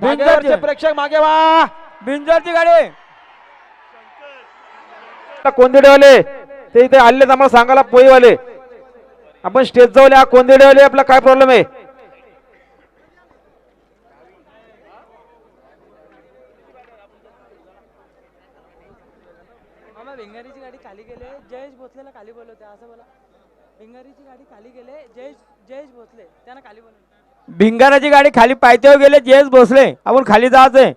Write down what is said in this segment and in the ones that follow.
भाग्यवरचे प्रेक्षक मागे वा. बिंजरची गाडी. कोंदेडेवाले ते इथे आलेले आम्हाला सांगायला पोईवाले आपण स्टेज जाऊन या कोंदेडेवाले आपला काय प्रॉब्लेम आहे? मामा भिंगारीची गाडी खाली गेले जयेश भोसलेला खाली बोलवते असं बोला. भिंगारीची गाडी खाली गेले जयेश जयेश भोसले त्यांना खाली बोलवते भिंगाराची गाडी खाली पायथ्यावर गेले जेस बसले आपण खाली जायचंय.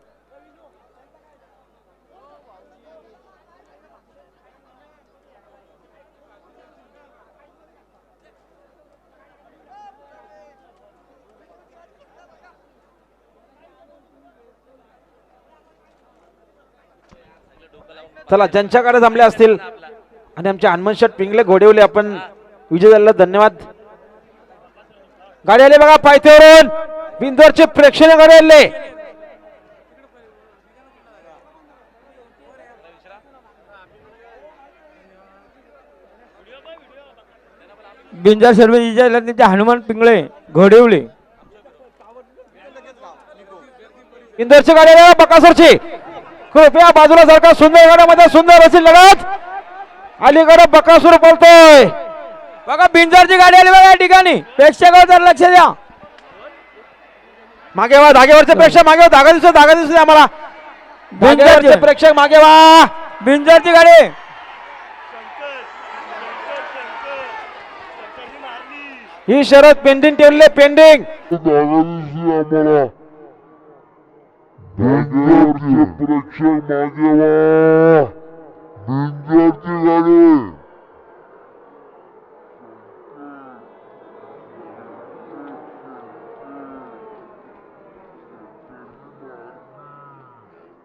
चला ज्यांच्याकडे जमले असतील आणि आमचे हनुमान पिंगले घोडेवले आपण विजय झालेला धन्यवाद. गाडी आली बघा पायथ्यावरून. बिंदोरचे प्रेक्षणीय गाडी आले बिंजार शर्मे विजय त्यांचे हनुमान पिंगळे घोडेवले. इंदोरची गाडी आली बघा कृपया बाजूला सारखा सुंदर गाड्यामध्ये सुंदर असेल लगत. अलीकडे बकासूर बोलतोय बघा बिंजरची गाडी आली बघा या ठिकाणी. प्रेक्षकावर जर लक्ष द्या. मागे वा धागेवरचे प्रेक्षक मागे वा धागा दिसतो धागा दिसतो आम्हाला. धागेवरचे प्रेक्षक मागे वा. बिंजरची गाडी. ही शरद पेंडिंग ठेवले पेंडिंग. प्रेक्षक मागे वा. भिंगरची गाडी.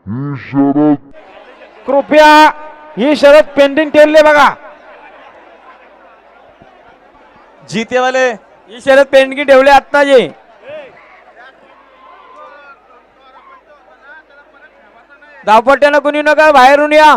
ही शरद. कृपया ही शरद पेंडिंग ठेवले बघा. जीतेवाले. ही शरद पेंडकी ठेवले आत्ताचे. धावपट्ट्यानं कुणी नका बाहेरून या.